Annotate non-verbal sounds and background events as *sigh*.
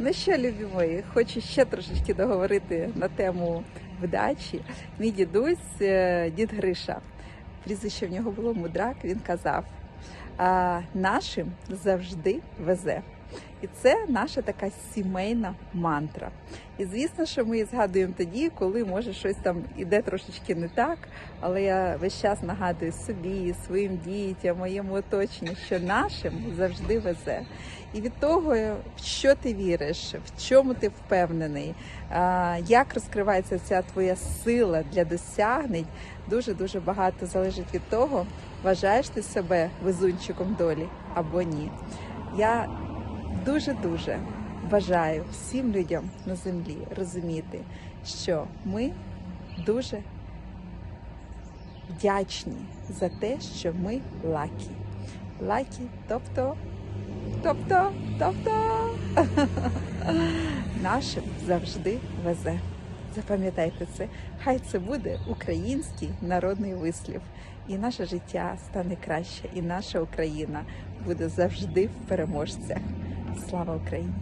Ну що, любі мої, хочу ще трошечки договорити на тему вдачі. Мій дідусь, е, дід Гриша, прізвище в нього було мудрак, він казав, а нашим завжди везе. І це наша така сімейна мантра. І звісно, що ми її згадуємо тоді, коли може щось там іде трошечки не так. Але я весь час нагадую собі, своїм дітям, моєму оточенню, що нашим завжди везе. І від того, в що ти віриш, в чому ти впевнений, як розкривається ця твоя сила для досягнень, дуже дуже багато залежить від того, вважаєш ти себе везунчиком долі або ні. Я дуже-дуже бажаю всім людям на землі розуміти, що ми дуже вдячні за те, що ми лакі. Лакі, тобто, тобто, тобто *laughs* нашим завжди везе. Запам'ятайте це, хай це буде український народний вислів, і наше життя стане краще, і наша Україна буде завжди в переможцях. Слава Україні!